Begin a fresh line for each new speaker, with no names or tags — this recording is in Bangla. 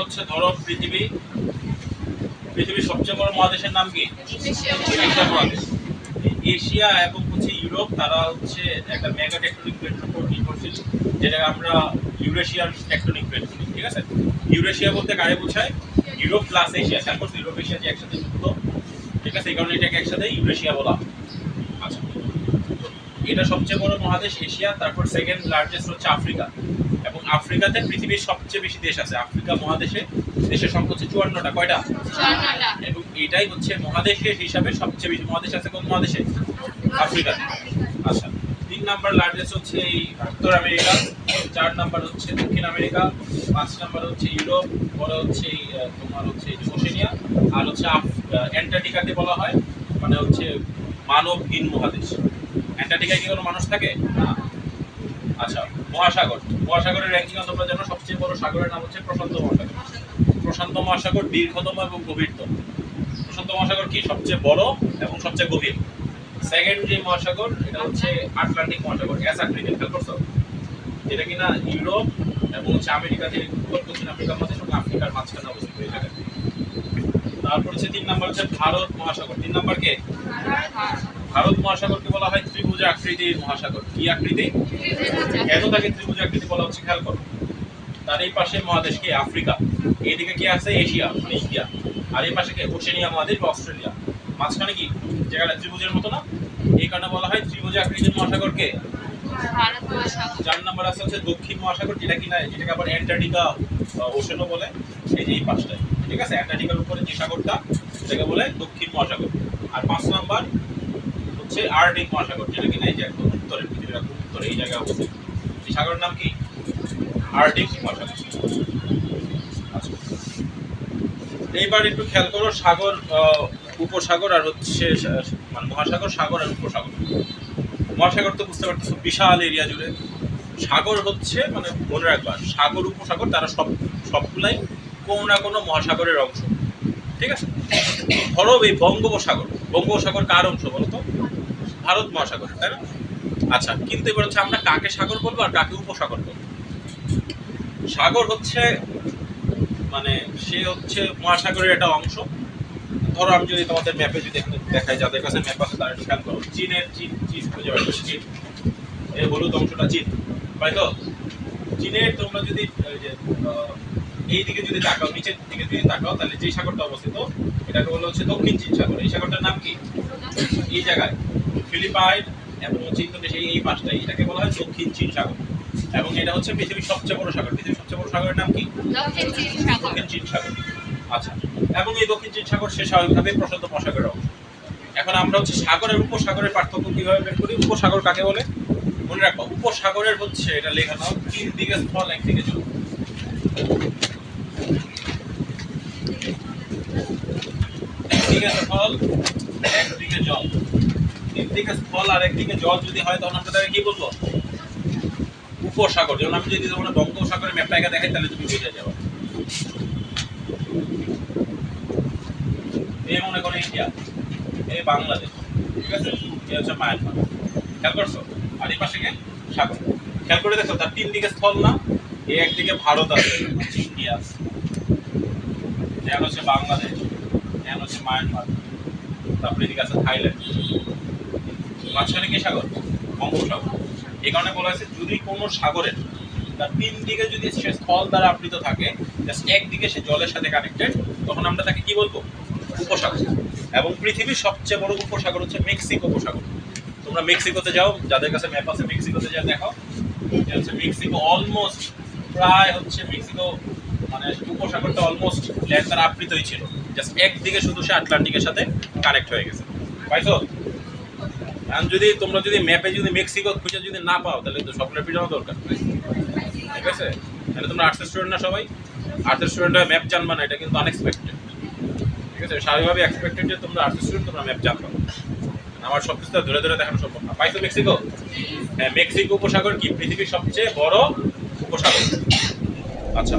হচ্ছে ধরো পৃথিবী। পৃথিবীর সবচেয়ে বড় মহাদেশের নাম কি? এশিয়া মহাদেশ। এশিয়া এবং হচ্ছে ইউরোপ, তারা হচ্ছে একটা মেগা প্লেটের উপর নির্ভরশীল আমরা প্লেট বলি, ঠিক আছে? ইউরেশিয়া বলতে কারে বোঝায়? ইউরোপ প্লাস এশিয়া খেয়াল ইউরোপ, এশিয়া যে একসাথে যুক্ত, ঠিক আছে? এই কারণে এটাকে একসাথে ইউরেশিয়া বলা। আচ্ছা। এটা সবচেয়ে বড় মহাদেশ এশিয়া, তারপর সেকেন্ড লার্জেস্ট হচ্ছে আফ্রিকা। আফ্রিকাতে পৃথিবীর সবচেয়ে বেশি দেশ আছে। আফ্রিকা মহাদেশে দেশের সংখ্যা হচ্ছে চুয়ান্নটা। কয়টা? এবং এটাই হচ্ছে মহাদেশের হিসাবে সবচেয়ে বেশি মহাদেশ আছে কোন মহাদেশে? আফ্রিকাতে। আচ্ছা তিন নাম্বার লার্জেস্ট হচ্ছে এই উত্তর আমেরিকা চার নাম্বার হচ্ছে দক্ষিণ আমেরিকা পাঁচ নাম্বার হচ্ছে ইউরোপ পরে হচ্ছে এই, তোমার হচ্ছে ওশেনিয়া আর হচ্ছে অ্যান্টার্কটিকাকে বলা হয় মানে হচ্ছে মানবহীন মহাদেশ। অ্যান্টার্কটিকায় কি কোনো মানুষ থাকে? না। আচ্ছা মহাসাগর। মহাসাগরের র্যাঙ্কিং তোমরা জানো, সবচেয়ে বড় সাগরের নাম হচ্ছে প্রশান্ত মহাসাগর। প্রশান্ত মহাসাগর দীর্ঘতম এবং গভীরতম। প্রশান্ত মহাসাগর কি? সবচেয়ে বড় এবং সবচেয়ে গভীর। সেকেন্ড যে মহাসাগর, এটা হচ্ছে আটলান্টিক মহাসাগর আকৃতির খেয়াল করছ? যেটা কিনা ইউরোপ এবং হচ্ছে আমেরিকা যে উত্তর, দক্ষিণ আফ্রিকার মধ্যে সঙ্গে আফ্রিকার মাঝখানে অবস্থিত এই জায়গায় তারপর হচ্ছে তিন নাম্বার হচ্ছে ভারত মহাসাগর। তিন নাম্বার কে? ভারত মহাসাগরকে বলা হয় ত্রিভুজ আকৃতির মহাসাগর কি আকৃতি? কেন তাকে ত্রিভুজ আকৃতি বলা হচ্ছে? খেয়াল করো। তার এই পাশে মহাদেশ কি? আফ্রিকা। এইদিকে কি আছে? এশিয়া মানে ইন্ডিয়া। আর এই পাশে কি? ওশেনিয়া মহাদেশ বা অস্ট্রেলিয়া। মাঝখানে কি? জায়গাটা ত্রিভুজের মতো না? এই কারণে বলা হয় ত্রিভুজ আকৃতির মহাসাগরকে। চার নাম্বার আছে হচ্ছে দক্ষিণ মহাসাগর যেটা কিনা যেটাকে আবার অ্যান্টার্কটিকা ওশেনও বলে। এই যে এই পাশটায়। ঠিক আছে? অ্যান্টার্কটিকার উপরে যে সাগরটা সেটাকে বলে দক্ষিণ মহাসাগর। আর পাঁচ নাম্বার হচ্ছে আর্কটিক মহাসাগর, যেটা কিনা এই যে একদম উত্তরের পৃথিবীর একদম উত্তরে এই জায়গায় অবস্থিত। এই সাগরের নাম কি? আর্কটিক মহাসাগর। আচ্ছা। এইবার একটু খেয়াল করো, সাগর উপসাগর আর হচ্ছে মানে মহাসাগর, সাগর আর উপসাগর। মহাসাগর তো বুঝতে পারতেছো, বিশাল এরিয়া জুড়ে। সাগর হচ্ছে মানে মনে রাখবা, সাগর, উপসাগর, তারা সব, সবগুলাই কোনো না কোনো মহাসাগরের অংশ। ঠিক আছে? ধরো এই বঙ্গোপসাগর। বঙ্গোপসাগর কার অংশ বলো তো ভারত মহাসাগর, তাই না? আচ্ছা কিন্তু এবার হচ্ছে আমরা কাকে সাগর বলব আর কাকে উপসাগর বলব? সাগর হচ্ছে মানে সে হচ্ছে মহাসাগরের একটা অংশ। ধরো আমি যদি তোমাদের ম্যাপে যদি এখানে দেখাই, যাদের কাছে ম্যাপ আছে তারা খেয়াল করো। চীনের চীন চীন খুঁজে পাচ্ছ চীন। এই হলুদ অংশটা চীন, তাই তো? চীনের তোমরা যদি এই দিকে যদি তাকাও, নিচের দিকে যদি তাকাও, তাহলে যে সাগরটা অবস্থিত, এটাকে বলা হচ্ছে দক্ষিণ চীন সাগর। এই সাগরটার নাম কি? এই জায়গায়। ফিলিপাইন এবং হচ্ছে ইন্দোনেশিয়া এই- এই এটাকে বলা হয় দক্ষিণ চীন সাগর। এবং এটা হচ্ছে পৃথিবীর সবচেয়ে বড় সাগর। পৃথিবীর সবচেয়ে বড় সাগরের নাম কি? দক্ষিণ চীন সাগর। আচ্ছা। এবং এই দক্ষিণ চীন সাগর সে স্বাভাবিকভাবে প্রশান্ত মহাসাগরের অংশ। এখন আমরা হচ্ছে সাগর এবং উপসাগরের পার্থক্য কীভাবে বের করি? উপসাগর কাকে বলে? মনে রাখব উপসাগরের হচ্ছে এটা লেখা নাও তিন দিকে স্থল একদিকে জল। একদিকে স্থল একদিকে জল। তিন দিকে স্থল আর একদিকে জল যদি হয়, তখন আমরা তাকে কি বলব? উপসাগর। যেমন আমি যদি তোমরা বঙ্গোপসাগরের ম্যাপটা একা দেখাই, তাহলে তুমি বুঝে যাবে। এই মনে করো ইন্ডিয়া। এই বাংলাদেশ। ঠিক আছে? এই হচ্ছে মায়ানমার। খেয়াল করছ? আর এই পাশে সাগর। খেয়াল করে দেখো, তার তিন দিকে স্থল না, এই একদিকে ভারত আছে ইন্ডিয়া। আছে হচ্ছে বাংলাদেশ। এখন হচ্ছে মায়ানমার। তারপরে এদিকে আছে থাইল্যান্ড। মাঝখানে কি সাগর? বঙ্গোপসাগর। এই কারণে বলা হয়েছে, যদি কোনো সাগরের তার তিন দিকে যদি সে স্থল দ্বারা আবৃত থাকে জাস্ট একদিকে সে জলের সাথে কানেক্টেড তখন আমরা তাকে কি বলব? উপসাগর। এবং পৃথিবীর সবচেয়ে বড় উপসাগর হচ্ছে মেক্সিকো উপসাগর। তোমরা মেক্সিকোতে যাও, যাদের কাছে ম্যাপ আছে, মেক্সিকোতে যা দেখো। হচ্ছে মেক্সিকো অলমোস্ট প্রায় হচ্ছে মেক্সিকো মানে উপসাগরটা অলমোস্ট ল্যান্ড দ্বারা আবৃতই ছিল। জাস্ট একদিকে শুধু সে আটলান্টিকের সাথে কানেক্ট হয়ে গেছে। পাইছো এখন যদি, তোমরা যদি ম্যাপে যদি মেক্সিকো খুঁজে যদি না পাও, তাহলে তো সকলের পিছানো দরকার। ঠিক আছে? তাহলে তোমরা আর্টস স্টুডেন্ট না সবাই? আর্টস স্টুডেন্ট ম্যাপ জানবা না, এটা কিন্তু আনএক্সপেক্টেড ঠিক আছে? স্বাভাবিকভাবে এক্সপেক্টেড যে তোমরা আর্টস স্টুডেন্ট তোমরা ম্যাপ জানবা। আমার সব কিছু ধরে ধরে দেখানো সম্ভব না। পাইছো মেক্সিকো হ্যাঁ মেক্সিকো উপসাগর কি? পৃথিবীর সবচেয়ে বড় উপসাগর। আচ্ছা।